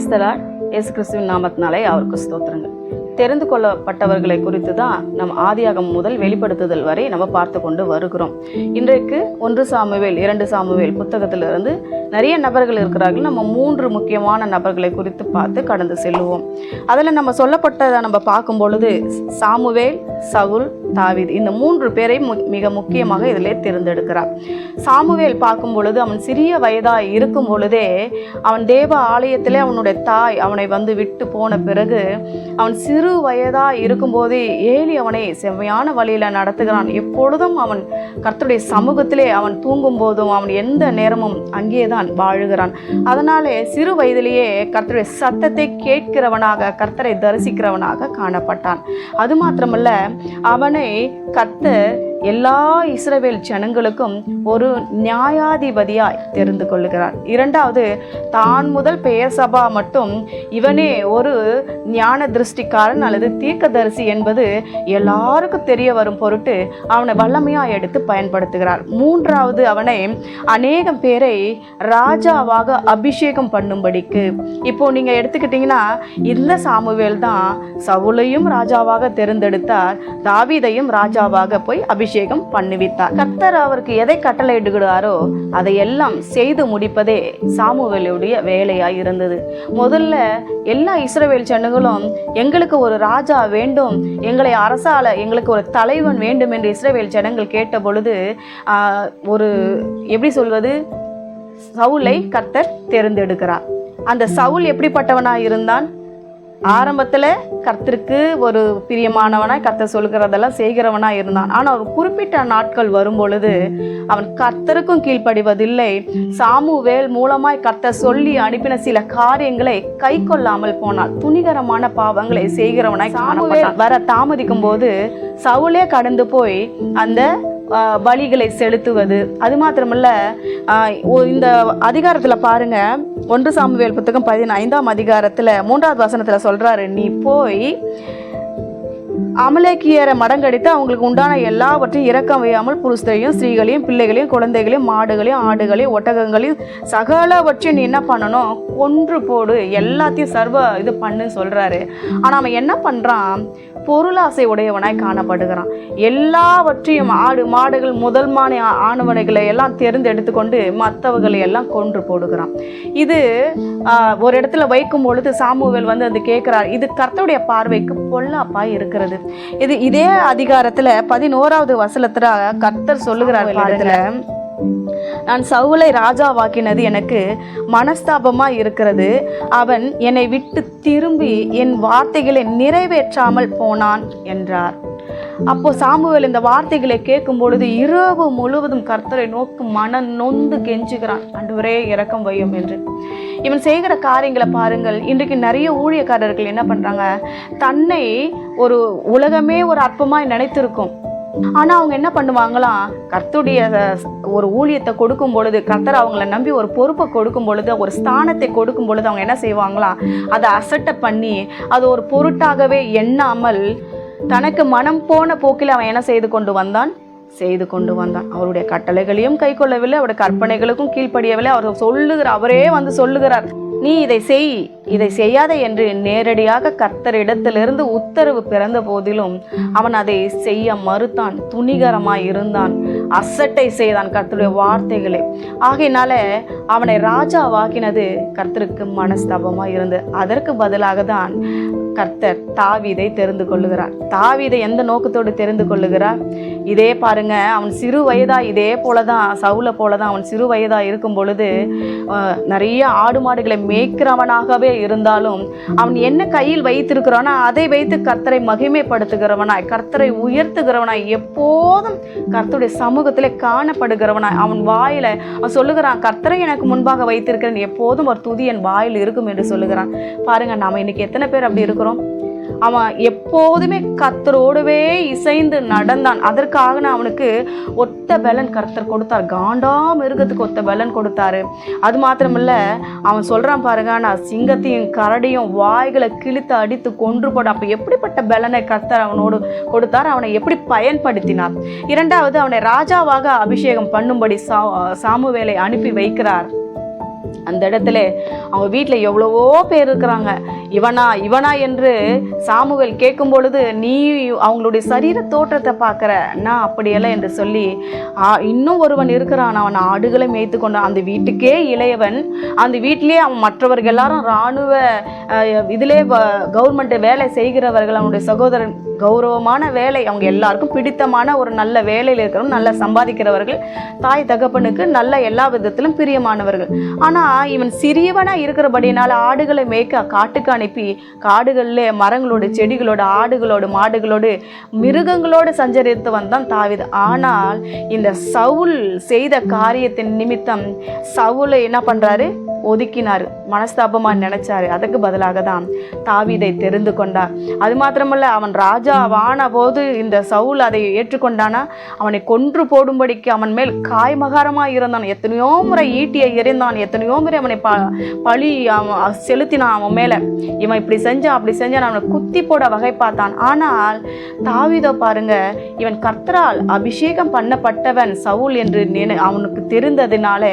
பிரைஸ்தலா இயேசு கிறிஸ்துவின் நாமத்தினாலே அவருக்கு ஸ்தோத்திரங்கள். தெரிந்து கொள்ளப்பட்டவர்களை குறித்து தான் நம் ஆதியாகம் முதல் வெளிப்படுத்துதல் வரை நம்ம பார்த்து கொண்டு வருகிறோம். இன்றைக்கு ஒன்று சாமுவேல் இரண்டு சாமுவேல் புத்தகத்திலிருந்து நிறைய நபர்கள் இருக்கிறார்கள். நம்ம மூன்று முக்கியமான நபர்களை குறித்து பார்த்து கடந்து செல்லுவோம். அதில் நம்ம சொல்லப்பட்டதை நம்ம பார்க்கும் பொழுது சாமுவேல் சவுல் தாவித் இந்த மூன்று பேரை மு- மிக முக்கியமாக இதில் தேர்ந்தெடுக்கிறார். சாமுவேல் பார்க்கும் பொழுது அவன் சிறிய வயதாக இருக்கும் பொழுதே அவன் தேவ ஆலயத்திலே அவனுடைய தாய் அவனை வந்து விட்டு போன பிறகு அவன் சிறு வயதாக இருக்கும்போதே ஏலி அவனை செவ்வையான வழியில் நடத்துகிறான். எப்பொழுதும் அவன் கர்த்தருடைய சமூகத்திலே அவன் தூங்கும் போதும் அவன் எந்த நேரமும் அங்கே தான் வாழுகிறான். அதனாலே சிறு வயதிலேயே கர்த்தருடைய சத்தத்தை கேட்கிறவனாக கர்த்தரை தரிசிக்கிறவனாக காணப்பட்டான். அது மாத்திரமல்ல அவனை கர்த்தர் எல்லா இஸ்ரவேல் ஜனங்களுக்கும் ஒரு நியாயாதிபதியாய் தெரிந்து கொள்ளுகிறார். இரண்டாவது தான் முதல் பெயர் சபா மட்டும் இவனே ஒரு ஞான திருஷ்டிக்காரன் அல்லது தீர்க்கதரிசி என்பது எல்லாருக்கும் தெரிய வரும் பொருட்டு அவனை வல்லமையாக எடுத்து பயன்படுத்துகிறார். மூன்றாவது அவனை அநேகம் பேரை ராஜாவாக அபிஷேகம் பண்ணும்படிக்கு. இப்போ நீங்க எடுத்துக்கிட்டீங்கன்னா இந்த சாமுவேல் தான் சவுலையும் ராஜாவாக தேர்ந்தெடுத்தார் தாவீதையும் ராஜாவாக போய் அபிஷேகம் அபிஷேகம் பண்ணுவித்தார். கர்த்தர் அவருக்கு எதை கட்டளையிடுகிறாரோ அதையெல்லாம் செய்து முடிப்பதே சாமுவேலுடைய வேலையாய் இருந்தது. முதல்ல எல்லா இஸ்ரவேல் சனங்களும் எங்களுக்கு ஒரு ராஜா வேண்டும் எங்களை அரசால எங்களுக்கு ஒரு தலைவன் வேண்டும் என்று இஸ்ரவேல் ஜனங்கள் கேட்ட பொழுது ஒரு எப்படி சொல்வது? சவுலை கர்த்தர் தேர்ந்தெடுக்கிறார். அந்த சவுல் எப்படிப்பட்டவனாக இருந்தான்? ஆரம்பத்தில் கர்த்தருக்கு ஒரு பிரியமானவனாய் கர்த்தர் சொல்கிறதெல்லாம் செய்கிறவனாய் இருந்தான். ஆனால் ஒரு குறிப்பிட்ட நாட்கள் வரும் பொழுது அவன் கர்த்தருக்கும் கீழ்ப்படிவதில்லை. சாமுவேல் மூலமாய் கர்த்தர் சொல்லி அனுப்பின சில காரியங்களை கை கொள்ளாமல் போனான். துணிகரமான பாவங்களை செய்கிறவனாய் வர தாமதிக்கும் போது சவுலே கடந்து போய் அந்த வழிகளை செலுத்துவது. அது மாத்திரமல்ல இந்த அதிகாரத்தில் பாருங்க ஒன்று சாமுவேல் புத்தகம் பதினைந்தாம் அதிகாரத்தில் மூன்றாவது வசனத்தில் சொல்றாரு நீ போய் அமலேக்கியரை மடங்கடித்து அவங்களுக்கு உண்டான எல்லாவற்றையும் இறக்கம் வையாமல் புருஷரையும் ஸ்திரீகளையும் பிள்ளைகளையும் குழந்தைகளையும் மாடுகளையும் ஆடுகளையும் ஒட்டகங்களையும் சகலவற்றையும் நீ என்ன பண்ணணும்? கொன்று போடு. எல்லாத்தையும் சர்வ இது பண்ணு சொல்கிறாரு ஆனால் அவன் என்ன பண்ணுறான் பொருளாசை உடையவனாய் காணப்படுகிறான். எல்லாவற்றையும் ஆடு மாடுகள் முதல் மானை ஆ- ஆணவனைகளை எல்லாம் தேர்ந்தெடுத்து கொண்டு மற்றவர்களை எல்லாம் கொன்று போடுகிறான். இது ஒரு இடத்துல வைக்கும் பொழுது சாமுவேல் வந்து அது கேட்குறார் இது கர்த்தருடைய பார்வைக்கு பொல்லாப்பாய் இருக்கிறது. இது இதே அதிகாரத்துல பதினோராவது வசனத்துல கர்த்தர் சொல்லுகிறார் பாருங்க. நான் சவுலை ராஜாவாக்கினது எனக்கு மனஸ்தாபமா இருக்கிறது. அவன் என்னை விட்டு திரும்பி என் வார்த்தைகளை நிறைவேற்றாமல் போனான் என்றார். அப்போ சாமுவேல் இந்த வார்த்தைகளை கேட்கும் பொழுது இரவு முழுவதும் கர்த்தரை நோக்கு மன நொந்து கெஞ்சுகிறான். அன்றுவரே இறக்கம் வையும் என்று. இவன் செய்கிற காரியங்களை பாருங்கள். இன்றைக்கு நிறைய ஊழியக்காரர்கள் என்ன பண்ணுறாங்க தன்னை ஒரு உலகமே ஒரு அற்பமாய் நினைத்திருக்கும். ஆனால் அவங்க என்ன பண்ணுவாங்களாம் கர்த்துடைய ஒரு ஊழியத்தை கொடுக்கும் பொழுது கர்த்தர் அவங்கள நம்பி ஒரு பொறுப்பை கொடுக்கும் பொழுது ஒரு ஸ்தானத்தை கொடுக்கும் பொழுது அவங்க என்ன செய்வாங்களாம் அதை அசட்டை பண்ணி அது ஒரு பொருட்டாகவே எண்ணாமல் தனக்கு மனம் போன போக்கில் அவன் என்ன செய்து கொண்டு வந்தான்? செய்து கொண்டு வந்தான். அவருடைய கட்டளைகளையும் கை கொள்ளவில்லை அவருடைய கற்பனைகளுக்கும் கீழ்ப்படியவில்லை. அவர் சொல்லுகிறார் அவரே வந்து சொல்லுகிறார் நீ இதை செய் இதை செய்யாத என்று நேரடியாக கர்த்தர் இடத்திலிருந்து உத்தரவு பிறந்த போதிலும் அவன் அதை செய்ய மறுத்தான் துணிகரமாய் இருந்தான் அசட்டை செய்தான் கர்த்தருடைய வார்த்தைகளை. ஆகையினால அவனை ராஜாவாக்கினது கர்த்தருக்கு மனஸ்தாபமாக இருந்தது. அதற்கு பதிலாக தான் கர்த்தர் தாவிதை தெரிந்து கொள்ளுகிறார். தாவீதை எந்த நோக்கத்தோடு தெரிந்து கொள்ளுகிறார்? இதே பாருங்க அவன் சிறு வயதா இதே போலதான் சவுல போலதான் அவன் சிறு வயதா இருக்கும் பொழுது நிறைய ஆடு மாடுகளை மேய்க்கிறவனாகவே இருந்தாலும் அவன் என்ன கையில் வைத்திருக்கிறானோ அதை வைத்து கர்த்தரை மகிமைப்படுத்துகிறவனாய் கர்த்தரை உயர்த்துகிறவனாய் எப்போதும் கர்த்தருடைய சமூகத்தில் காணப்படுகிறவனாய். அவன் வாயில அவன் சொல்லுகிறான் கர்த்தரை எனக்கு முன்பாக வைத்திருக்கிறேன் எப்போதும் ஒரு துதி என் வாயில் இருக்கும் என்று சொல்லுகிறான். பாருங்க நாம இன்னைக்கு எத்தனை பேர் அப்படி இருக்கும்? பார்க்குறோம். அவன் எப்போதுமே கத்தரோடவே இசைந்து நடந்தான். அதற்காக நான் அவனுக்கு ஒத்த பலன் கர்த்தர் கொடுத்தார். காண்டா மிருகத்துக்கு ஒத்த பலன் கொடுத்தாரு. அது மாத்திரமில்ல அவன் சொல்கிறான் பாருங்க நான் சிங்கத்தையும் கரடியும் வாய்களை கிழித்து அடித்து கொன்று போட அப்போ எப்படிப்பட்ட பலனை கர்த்தர் அவனோடு கொடுத்தார்? அவனை எப்படி பயன்படுத்தினார்? இரண்டாவது அவனை ராஜாவாக அபிஷேகம் பண்ணும்படி சா சாமுவேலை அனுப்பி வைக்கிறார். அந்த இடத்துல அவங்க வீட்டில் எவ்வளவோ பேர் இருக்கிறாங்க. இவனா இவனா என்று சாமுவேல் கேட்கும் பொழுது நீ அவங்களுடைய சரீர தோற்றத்தை பார்க்குற? நான் அப்படியெல்லாம் என்று சொல்லி இன்னும் ஒருவன் இருக்கிறான். அவன் ஆடுகளை மேய்த்து கொண்டான் அந்த வீட்டுக்கே இளையவன். அந்த வீட்டிலேயே அவன் மற்றவர்கள் எல்லாரும் இராணுவ இதிலே கவர்மெண்ட் வேலை செய்கிறவர்கள் அவனுடைய சகோதரன் கௌரவமான வேலை அவங்க எல்லாருக்கும் பிடித்தமான ஒரு நல்ல வேலையில் இருக்கிறவங்க நல்லா சம்பாதிக்கிறவர்கள் தாய் தகப்பனுக்கு நல்ல எல்லா விதத்திலும் பிரியமானவர்கள். ஆனால் இவன் சிறியவனாக இருக்கிறபடினால ஆடுகளை மேய்க்க காட்டுக்கு அனுப்பி காடுகளிலே மரங்களோடு செடிகளோடு ஆடுகளோடு மாடுகளோடு மிருகங்களோடு சஞ்சரித்து வந்தான் தாவிது. ஆனால் இந்த சவுல் செய்த காரியத்தின் நிமித்தம் சவுலை என்ன பண்ணுறாரு ஒதுக்கினார் மனஸ்தாபமாக நினைச்சாரு. அதுக்கு பதிலாக தான் தாவிதை தெரிந்து கொண்டார். அது மாத்திரமல்ல அவன் ராஜா வான போது இந்த சவுல் அதை ஏற்றுக்கொண்டானா? அவனை கொன்று போடும்படிக்கு அவன் மேல் காய்மகாரமாக இருந்தான். எத்தனையோ முறை ஈட்டியை எறிந்தான். எத்தனையோ முறை அவனை ப பழி அவன் செலுத்தினான் அவன் மேலே. இவன் இப்படி செஞ்சான் அப்படி செஞ்சான் அவனை குத்தி போட வகை பார்த்தான். ஆனால் தாவிதை பாருங்க இவன் கர்த்தரால் அபிஷேகம் பண்ணப்பட்டவன் சவுல் என்று நினை அவனுக்கு தெரிந்ததினால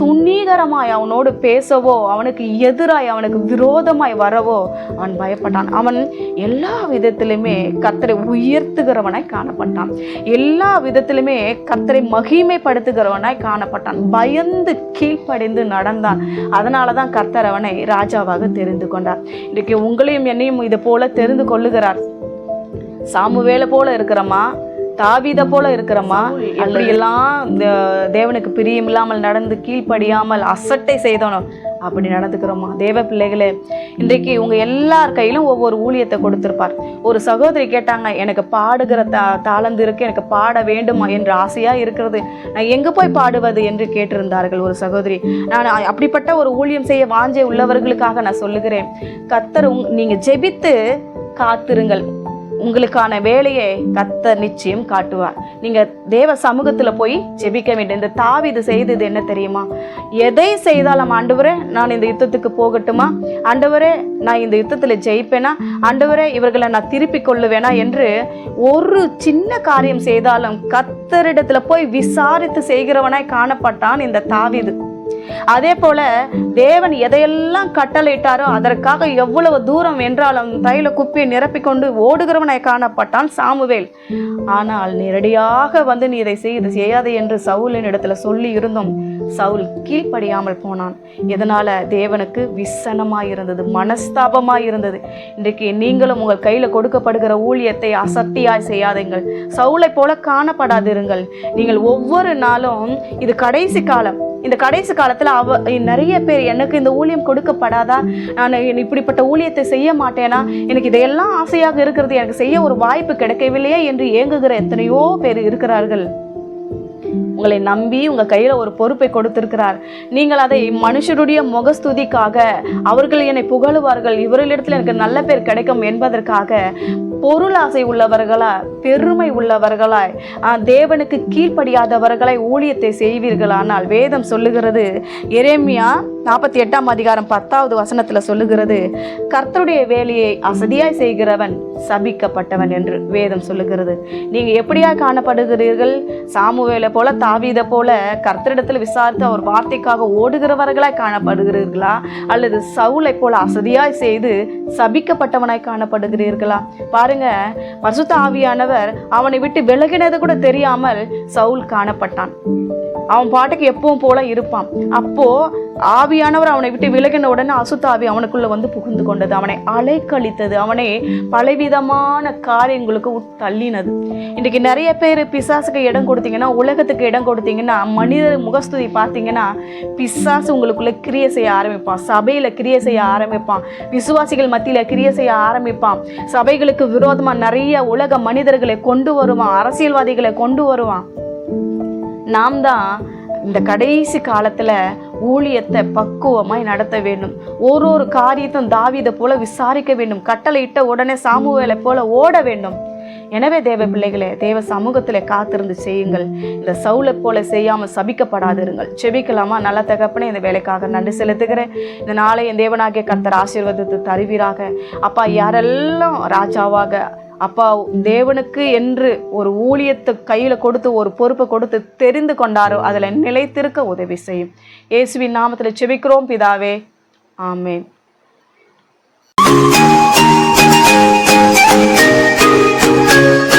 துணிகரமாய் அவனோடு பேசவோ அவனுக்கு எதிராய் அவனுக்கு விரோதமாய் வரவோ அவன் பயப்பட்டான். அவன் எல்லா விதத்திலுமே கத்தரை உயர்த்துகிறவனாய் காணப்பட்டான். எல்லா விதத்திலுமே கத்தரை மகிமைப்படுத்துகிறவனாய் காணப்பட்டான். பயந்து கீழ்ப்படிந்து நடந்தான். அதனால தான் கர்த்தர் அவனை ராஜாவாக தெரிந்து கொண்டார். இன்றைக்கு உங்களையும் என்னையும் இது போல தெரிந்து கொள்ளுகிறார். சாமுவேல போல இருக்கிறோமா தாவீத போல இருக்கிறோமா அப்படியெல்லாம் தேவனுக்கு பிரியம் இல்லாமல் நடந்து கீழ்ப்படியாமல் அசட்டை செய்தோனோ அப்படி நடந்துக்கிறோமா தேவ பிள்ளைகளே இன்றைக்கு உங்க எல்லார் கையிலும் ஒவ்வொரு ஊழியத்தை கொடுத்திருப்பார். ஒரு சகோதரி கேட்டாங்க எனக்கு பாடுகிற தா தாளந்து இருக்கு எனக்கு பாட வேண்டுமா? என்ற ஆசையா இருக்கிறது. நான் எங்க போய் பாடுவது என்று கேட்டிருந்தார்கள் ஒரு சகோதரி. நான் அப்படிப்பட்ட ஒரு ஊழியம் செய்ய வாஞ்சை உள்ளவர்களுக்காக நான் சொல்லுகிறேன். கத்தர் உங் நீங்க ஜெபித்து காத்திருங்கள். உங்களுக்கான வேலையை கத்த நிச்சயம் காட்டுவார். நீங்க தேவ சமூகத்துல போய் ஜெபிக்க வேண்டும். இந்த தாவீது செய்தது என்ன தெரியுமா? எதை செய்தாலும் ஆண்டவரே நான் இந்த யுத்தத்துக்கு போகட்டுமா? ஆண்டவரே நான் இந்த யுத்தத்துல ஜெயிப்பேனா? ஆண்டவரே இவர்களை நான் திருப்பி கொள்ளுவேனா? என்று ஒரு சின்ன காரியம் செய்தாலும் கத்தரிடத்துல போய் விசாரித்து செய்கிறவனாய் காணப்பட்டான் இந்த தாவிது. அதே போல தேவன் எதையெல்லாம் கட்டளையிட்டாரோ அதற்காக எவ்வளவு தூரம் என்றாலும் தைல குப்பியை நிரப்பிக்கொண்டு ஓடுகிறவனை காணப்பட்டான் சாமுவேல். ஆனால் நேரடியாக வந்து நீ இதை செய் இது செய்யாதே என்று சவுலின் இடத்துல சொல்லி இருந்தும் சவுல் கீழ்ப்படியாமல் போனான். இதனால தேவனுக்கு விசனமாக இருந்தது மனஸ்தாபமாக இருந்தது. இன்றைக்கு நீங்களும் உங்கள் கையில் கொடுக்கப்படுகிற ஊழியத்தை அசத்தியாய் செய்யாதீங்கள் சவுளை போல காணப்படாதிருங்கள். நீங்கள் ஒவ்வொரு நாளும் இது கடைசி காலம். இந்த கடைசி காலத்தில் அவ நிறைய பேர் எனக்கு இந்த ஊழியம் கொடுக்கப்படாதா? நான் இப்படிப்பட்ட ஊழியத்தை செய்ய மாட்டேனா? எனக்கு இதையெல்லாம் ஆசையாக இருக்கிறது. எனக்கு செய்ய ஒரு வாய்ப்பு கிடைக்கவில்லையே என்று ஏங்குகிற எத்தனையோ பேர் இருக்கிறார்கள். உங்களை நம்பி உங்கள் கையில் ஒரு பொறுப்பை கொடுத்திருக்கிறார். நீங்கள் அதை மனுஷருடைய முகஸ்துதிக்காக அவர்கள் என்னை புகழுவார்கள் இவர்களிடத்தில் எனக்கு நல்ல பேர் கிடைக்கும் என்பதற்காக பொருளாசை உள்ளவர்களா பெருமை உள்ளவர்களாய் தேவனுக்கு கீழ்ப்படியாதவர்களாய் ஊழியத்தை செய்வீர்களானால் வேதம் சொல்லுகிறது எரேமியா நாற்பத்தி எட்டாம் அதிகாரம் பத்தாவது வசனத்தில் சொல்லுகிறது கர்த்தருடைய வேலையை அசதியாய் செய்கிறவன் சபிக்கப்பட்டவன் என்று வேதம் சொல்லுகிறது. நீங்கள் எப்படியா காணப்படுகிறீர்கள்? சாமுவேலை போல தாவீதை போல கர்த்தரிடத்தில் விசாரித்து அவர் வார்த்தைக்காக ஓடுகிறவர்களாய் காணப்படுகிறீர்களா? அல்லது சவுலை போல அசதியாய் செய்து சபிக்கப்பட்டவனாய் காணப்படுகிறீர்களா? பாருங்க பசுத்த ஆவியானவர் அவனை விட்டு விலகினது கூட தெரியாமல் சவுல் காணப்பட்டான். அவன் பாட்டுக்கு எப்பவும் போல இருப்பான். அப்போ ஆவியானவர் அவனை விட்டு விலகின உடனே அசுத்தாவி அவனுக்குள்ள வந்து புகுந்து கொண்டது. அவனை அலைக்கழித்தது. அவனை பலவிதமான காரியங்களுக்கு தள்ளினது. இன்றைக்கு நிறைய பேர் பிசாசுக்கு இடம் கொடுத்தீங்கன்னா உலகத்துக்கு இடம் கொடுத்தீங்கன்னா மனித முகஸ்துதி பார்த்தீங்கன்னா பிசாசு உங்களுக்குள்ள கிரியை செய்ய ஆரம்பிப்பான். சபையில கிரியை செய்ய ஆரம்பிப்பான். விசுவாசிகள் மத்தியில கிரியை செய்ய ஆரம்பிப்பான். சபைகளுக்கு விரோதமா நிறைய உலக மனிதர்களை கொண்டு வருவான். அரசியல்வாதிகளை கொண்டு வருவான். நாம் தான் இந்த கடைசி காலத்தில் ஊழியத்தை பக்குவமாய் நடத்த வேண்டும். ஒரு ஒரு காரியத்தும் தாவிதை போல விசாரிக்க வேண்டும். கட்டளையிட்ட உடனே சாமுவேலை போல ஓட வேண்டும். எனவே தேவ பிள்ளைகளே தேவ சமூகத்தில் காத்திருந்து செய்யுங்கள். இந்த சவுளை போல செய்யாமல் சபிக்கப்படாதிருங்கள். செபிக்கலாமா? நல்ல தகப்பனே இந்த வேலைக்காக நன்றி செலுத்துகிறேன். இந்த நாளை என் தேவனாகிய கர்த்தர் ஆசீர்வாதத்தை தருவீராக. அப்பா யாரெல்லாம் ராஜாவாக அப்பா தேவனுக்கு என்று ஒரு ஊழியத்தை கையில் கொடுத்து ஒரு பொறுப்பை கொடுத்து தெரிந்து கொண்டாரோ அதில் நிலைத்திருக்க உதவி செய்யும். இயேசுவின் நாமத்தில் செபிக்கிறோம் பிதாவே. ஆமேன். thank you